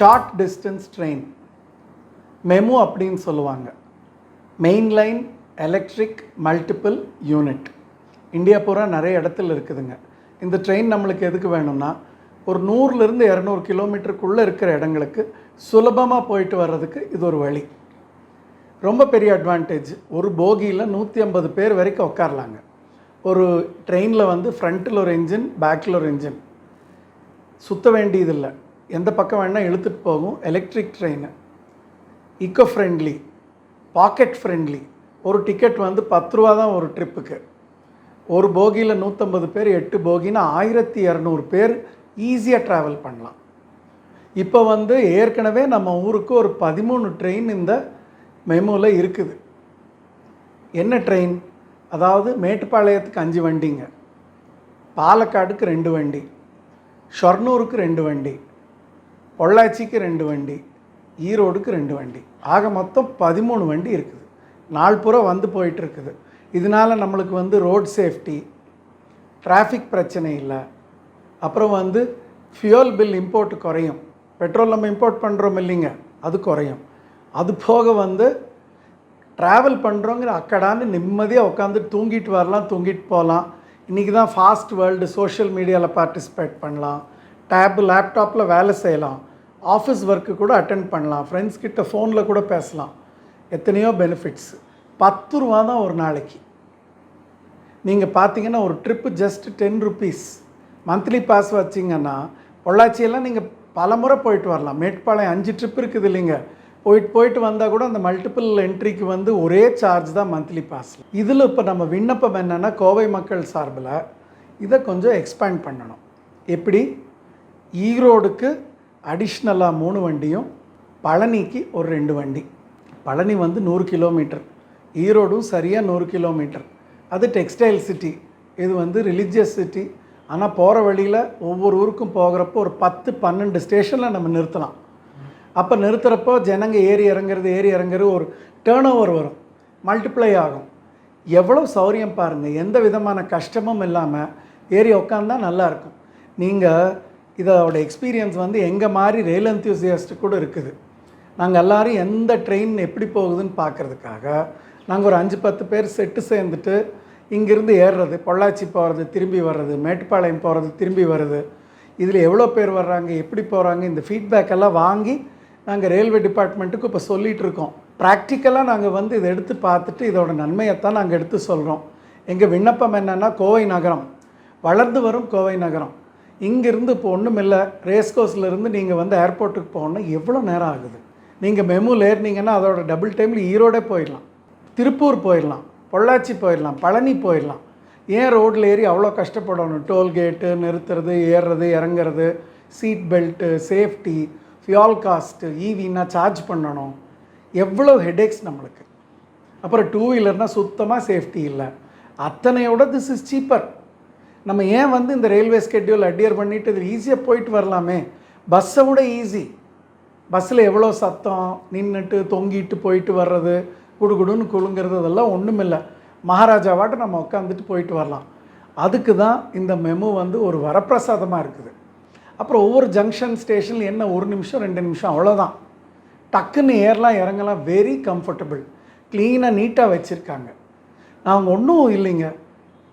Short distance train MEMU அப்படின்னு சொல்லுவாங்க. Main line electric multiple unit India பூரா நிறைய இடத்துல இருக்குதுங்க. இந்த ட்ரெயின் நம்மளுக்கு எதுக்கு வேணும்னா ஒரு நூறுலேருந்து இரநூறு கிலோமீட்டருக்குள்ளே இருக்கிற இடங்களுக்கு சுலபமாக போயிட்டு வர்றதுக்கு இது ஒரு வழி. ரொம்ப பெரிய அட்வான்டேஜ் ஒரு போகியில் நூற்றி ஐம்பது பேர் வரைக்கும் உட்காரலாங்க. ஒரு ட்ரெயினில் வந்து ஃப்ரண்ட்டில் ஒரு என்ஜின் பேக்கில் ஒரு என்ஜின் சுத்த வேண்டியதில்லை. எந்த பக்கம் வேணால் இழுத்துட்டு போகும். Electric train eco friendly pocket friendly ஒரு டிக்கெட் வந்து பத்து ரூபா தான் ஒரு ட்ரிப்புக்கு ஒரு போகியில் நூற்றம்பது பேர் எட்டு போகின்னா ஆயிரத்தி இரநூறு பேர் ஈஸியாக ட்ராவல் பண்ணலாம். இப்போ வந்து ஏற்கனவே நம்ம ஊருக்கு ஒரு பதிமூணு ட்ரெயின் இந்த மெமோவில் இருக்குது. என்ன ட்ரெயின் அதாவது மேட்டுப்பாளையத்துக்கு அஞ்சு வண்டிங்க. பாலக்காடுக்கு ரெண்டு வண்டி. ஷொர்ணூருக்கு ரெண்டு வண்டி. பொள்ளாச்சிக்கு ரெண்டு வண்டி ஈரோடுக்கு ரெண்டு வண்டி. ஆக மொத்தம் பதிமூணு வண்டி இருக்குது. நாள் வந்து போயிட்டு இருக்குது இதனால் நம்மளுக்கு வந்து ரோட் சேஃப்டி டிராஃபிக் பிரச்சனை இல்லை. அப்புறம் வந்து ஃபியூல் பில் இம்போர்ட் குறையும். பெட்ரோல் நம்ம இம்போர்ட் பண்ணுறோம் இல்லைங்க அது குறையும். அது போக வந்து ட்ராவல் பண்ணுறோங்கிற அக்கடான்னு நிம்மதியாக உட்காந்து தூங்கிட்டு வரலாம் தூங்கிட்டு போகலாம். இன்றைக்கி தான் ஃபாஸ்ட் வேர்ல்டு சோஷியல் மீடியாவில் பார்ட்டிசிபேட் பண்ணலாம். டேப் லேப்டாப்பில் வேலை செய்யலாம். ஆஃபீஸ் ஒர்க்கு கூட அட்டென்ட் பண்ணலாம். ஃப்ரெண்ட்ஸ் கிட்ட ஃபோனில் கூட பேசலாம். எத்தனையோ பெனிஃபிட்ஸ் பத்து ரூபா தான் ஒரு நாளைக்கு. நீங்கள் பார்த்தீங்கன்னா ஒரு trip just ten rupees monthly pass வச்சிங்கன்னா பொள்ளாச்சியெல்லாம் நீங்கள் பல முறை போயிட்டு வரலாம். மேட்டுப்பாளையம் அஞ்சு ட்ரிப் இருக்குது இல்லைங்க. போயிட்டு போயிட்டு வந்தால் கூட அந்த மல்டிபிள் என்ட்ரிக்கு வந்து ஒரே சார்ஜ் தான் மந்த்லி பாஸ் இதில் இப்போ நம்ம விண்ணப்பம் என்னென்னா கோவை மக்கள் சார்பில் இதை கொஞ்சம் எக்ஸ்பேண்ட் பண்ணணும். எப்படி? ஈரோடுக்கு அடிஷ்னலாக மூணு வண்டியும் பழனிக்கு ஒரு ரெண்டு வண்டி. பழனி வந்து நூறு கிலோமீட்டர். ஈரோடும் சரியாக நூறு கிலோமீட்டர். அது டெக்ஸ்டைல் சிட்டி. இது வந்து ரிலீஜியஸ் சிட்டி. ஆனால் போகிற வழியில் ஒவ்வொரு ஊருக்கும் போகிறப்போ ஒரு பத்து பன்னெண்டு ஸ்டேஷனில் நம்ம நிறுத்தலாம். அப்போ நிறுத்துகிறப்போ ஜனங்க ஏறி இறங்குறது ஏறி இறங்குறது ஒரு டேர்ன் ஓவர் வரும். மல்டிப்ளை ஆகும். எவ்வளோ சௌரியம் பாருங்கள் எந்த விதமான கஷ்டமும் இல்லாமல் ஏறி உக்காந்தா நல்லாயிருக்கும் நீங்கள் இதோட எக்ஸ்பீரியன்ஸ் வந்து எங்கள் மாதிரி ரயில் என்த்தியூசியாஸ்ட் கூட இருக்குது. நாங்கள் எல்லாரும் எந்த ட்ரெயின் எப்படி போகுதுன்னு பார்க்குறதுக்காக நாங்கள் ஒரு அஞ்சு பத்து பேர் செட்டு சேர்ந்துட்டு இங்கேருந்து ஏறுறது பொள்ளாச்சி போகிறது திரும்பி வர்றது மேட்டுப்பாளையம் போகிறது திரும்பி வருது இதில் எவ்வளோ பேர் வர்றாங்க எப்படி போகிறாங்க இந்த ஃபீட்பேக் எல்லாம் வாங்கி நாங்கள் ரயில்வே டிபார்ட்மெண்ட்டுக்கு இப்போ சொல்லிகிட்டு இருக்கோம். ப்ராக்டிக்கலாக நாங்கள் வந்து இதை எடுத்து பார்த்துட்டு இதோட நன்மையைத்தான் நாங்கள் எடுத்து சொல்கிறோம் எங்கள் விண்ணப்பம் என்னென்னா கோவை நகரம். வளர்ந்து வரும் கோவை நகரம். இங்கேருந்து இப்போ ஒன்றும் இல்லை. ரேஸ்கோஸ்லேருந்து நீங்கள் வந்து ஏர்போர்ட்டுக்கு போகணுன்னா எவ்வளோ நேரம் ஆகுது? நீங்கள் மெமுவில் ஏறினீங்கன்னா அதோட டபுள் டைமில் ஈரோடே போயிடலாம். திருப்பூர் போயிடலாம். பொள்ளாச்சி போயிடலாம். பழனி போயிடலாம். ஏன் ரோட்டில் ஏறி அவ்வளோ கஷ்டப்படணும்? டோல்கேட்டு நிறுத்துறது ஏறுறது இறங்குறது seat belt safety fuel cost ஈவினா charge பண்ணணும். எவ்வளோ ஹெடேக்ஸ் நம்மளுக்கு. அப்புறம் டூ வீலர்னால் சுத்தமாக சேஃப்டி இல்லை. அத்தனையோட திஸ் இஸ் சீப்பர் நம்ம ஏன் வந்து இந்த ரயில்வே ஸ்கெட்யூல் அட்டியர் பண்ணிட்டு இது ஈஸியாக போயிட்டு வரலாமே? பஸ்ஸை விட ஈஸி பஸ்ஸில் எவ்வளோ சத்தம்? நின்றுட்டு தொங்கிட்டு போயிட்டு வர்றது குடுகுடுன்னு குழுங்கிறது அதெல்லாம் ஒன்றும் இல்லை. மகாராஜாவாட்ட நம்ம உட்காந்துட்டு போயிட்டு வரலாம். அதுக்கு தான் இந்த மெமு வந்து ஒரு வரப்பிரசாதமாக இருக்குது. அப்புறம் ஒவ்வொரு ஜங்ஷன் ஸ்டேஷனில் என்ன ஒரு நிமிஷம் ரெண்டு நிமிஷம் அவ்வளோதான் டக்குன்னு ஏறலாம் இறங்கலாம் வெரி கம்ஃபர்டபுள் க்ளீனாக நீட்டாக வச்சுருக்காங்க. நாங்கள் ஒன்றும் இல்லைங்க.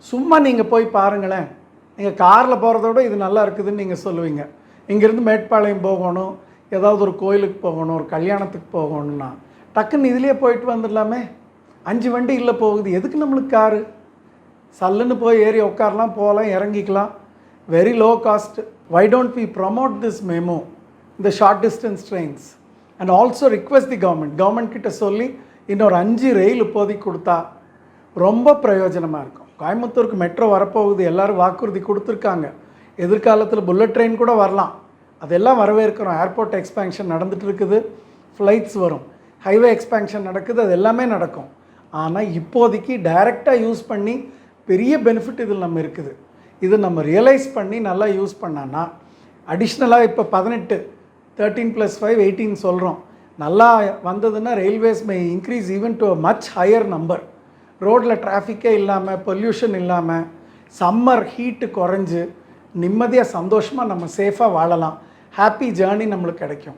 சும்மா நீங்கள் போய் பாருங்களேன். நீங்கள் காரில் போகிறத விட இது நல்லா இருக்குதுன்னு நீங்கள் சொல்லுவீங்க. இங்கேருந்து மேட்பாளையம் போகணும் ஏதாவது ஒரு கோயிலுக்கு போகணும் ஒரு கல்யாணத்துக்கு போகணும்னா டக்குன்னு இதுலேயே போயிட்டு வந்துடலாமே. அஞ்சு வண்டி இல்லை போகுது எதுக்கு நம்மளுக்கு காரு? சல்லுன்னு போய் ஏறி உட்காரலாம் போகலாம் இறங்கிக்கலாம். Very low cost why don't we promote this MEMU இந்த short distance trains and also request the government government கிட்ட சொல்லி இன்னொரு அஞ்சு ரயில் இப்போதைக்கு கொடுத்தா ரொம்ப பிரயோஜனமாக இருக்கும். கோயம்புத்தூருக்கு மெட்ரோ வரப்போகுது எல்லோரும் வாக்குறுதி கொடுத்துருக்காங்க. எதிர்காலத்தில் புல்லட் ட்ரெயின் கூட வரலாம். அதெல்லாம் வரவேற்கிறோம். ஏர்போர்ட் எக்ஸ்பேன்ஷன் நடந்துட்டு இருக்குது ஃப்ளைட்ஸ் வரும். ஹைவே எக்ஸ்பேன்ஷன் நடக்குது. அது எல்லாமே நடக்கும். ஆனால் இப்போதைக்கு டைரெக்டாக யூஸ் பண்ணி பெரிய பெனிஃபிட் இதில் நம்ம இருக்குது. இது நம்ம ரியலைஸ் பண்ணி நல்லா யூஸ் பண்ணான்னா அடிஷ்னலாக இப்போ பதினெட்டு தேர்ட்டீன் ப்ளஸ் ஃபைவ் எயிட்டீன் சொல்கிறோம் நல்லா வந்ததுன்னா railways may increase even too much higher number ரோட்டில் டிராஃபிக்கே இல்லாமல் பொல்யூஷன் இல்லாமல் சம்மர் ஹீட்டு குறைஞ்சு நிம்மதியாக சந்தோஷமாக நம்ம சேஃபாக வாழலாம். ஹாப்பி ஜேர்னி நம்மளுக்கு கிடைக்கும்.